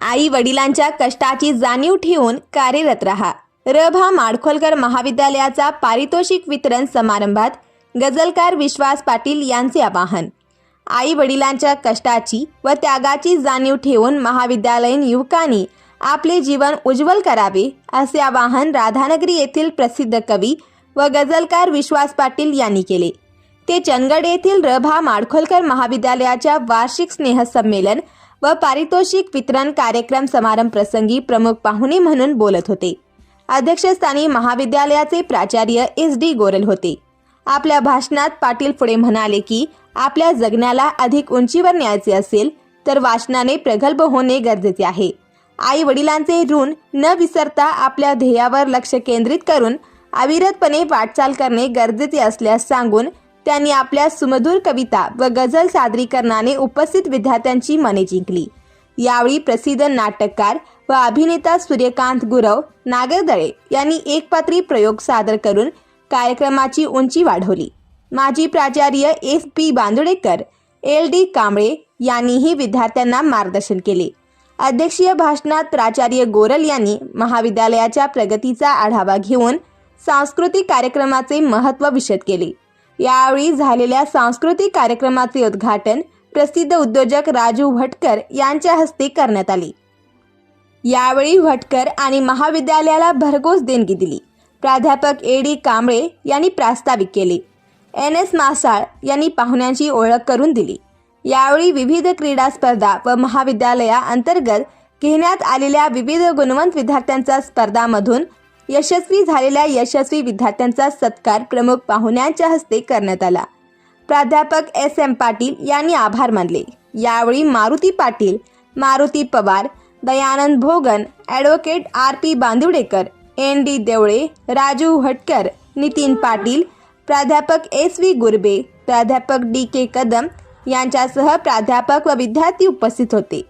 आई वडिलांच्या कष्टाची जाणीव ठेवून कार्यरत राहा. रभा माडखोलकर महाविद्यालयाचा पारितोषिक वितरण समारंभात गझलकार विश्वास पाटील यांचे आवाहन. आई वडिलांच्या कष्टाची व त्यागाची जाणीव ठेवून महाविद्यालयीन युवकांनी आपले जीवन उज्ज्वल करावे असे आवाहन राधानगरी येथील प्रसिद्ध कवी व गझलकार विश्वास पाटील यांनी केले. ते चंदगड येथील रभा माडखोलकर महाविद्यालयाच्या वार्षिक स्नेहसंमेलन व पारितोषिक वितरण कार्यक्रम समारंभ प्रसंगी प्रमुख पाहुणे म्हणून बोलत होते. अध्यक्षस्थानी महाविद्यालयाचे प्राचार्य एस डी गोरल होते. आपल्या भाषणात पाटील पुढे म्हणाले की आपल्या जगण्याला अधिक उंचीवर न्यायचे असेल तर वाचनाने प्रगल्भ होणे गरजेचे आहे. आई वडिलांचे ऋण न विसरता आपल्या ध्येयावर लक्ष केंद्रित करून अविरतपणे वाटचाल करणे गरजेचे असल्यास सांगून त्यांनी आपल्या सुमधुर कविता व गझल सादरीकरणाने उपस्थित विद्यार्थ्यांची मने जिंकली. यावेळी प्रसिद्ध नाटककार व अभिनेता सूर्यकांत गुरव नागरदळे यांनी एकपात्री प्रयोग सादर करून कार्यक्रमाची उंची वाढवली. माजी प्राचार्य S P Bandudekar L D Kamble यांनीही विद्यार्थ्यांना मार्गदर्शन केले. अध्यक्षीय भाषणात प्राचार्य गोरल यांनी महाविद्यालयाच्या प्रगतीचा आढावा घेऊन सांस्कृतिक कार्यक्रमाचे महत्त्व विशद केले. यावेळी झालेल्या सांस्कृतिक कार्यक्रमाचे उद्घाटन प्रसिद्ध उद्योजक राजू भटकर यांच्या हस्ते करण्यात आले. यावेळी भटकर आणि महाविद्यालयाला भरघोस देणगी दिली. प्राध्यापक ए डी कांबळे यांनी प्रास्ताविक केले. एन एस मासाळ यांनी पाहुण्यांची ओळख करून दिली. यावेळी विविध क्रीडा स्पर्धा व महाविद्यालयाअंतर्गत घेण्यात आलेल्या विविध गुणवंत विद्यार्थ्यांचा स्पर्धामधून यशस्वी झालेल्या यशस्वी विद्यार्थ्यांचा सत्कार प्रमुख पाहुण्यांच्या हस्ते करण्यात आला. प्राध्यापक एस. एम. पाटील यांनी आभार मानले. यावेळी Maruti Patil Maruti Pawar Dayanand Bhogan advocate R. P. Bandivadekar N. D. Devle Raju Hatkar Nitin Patil प्राध्यापक एस. व्ही. गुरबे प्राध्यापक डी. के. कदम यांच्यासह प्राध्यापक व विद्यार्थी उपस्थित होते.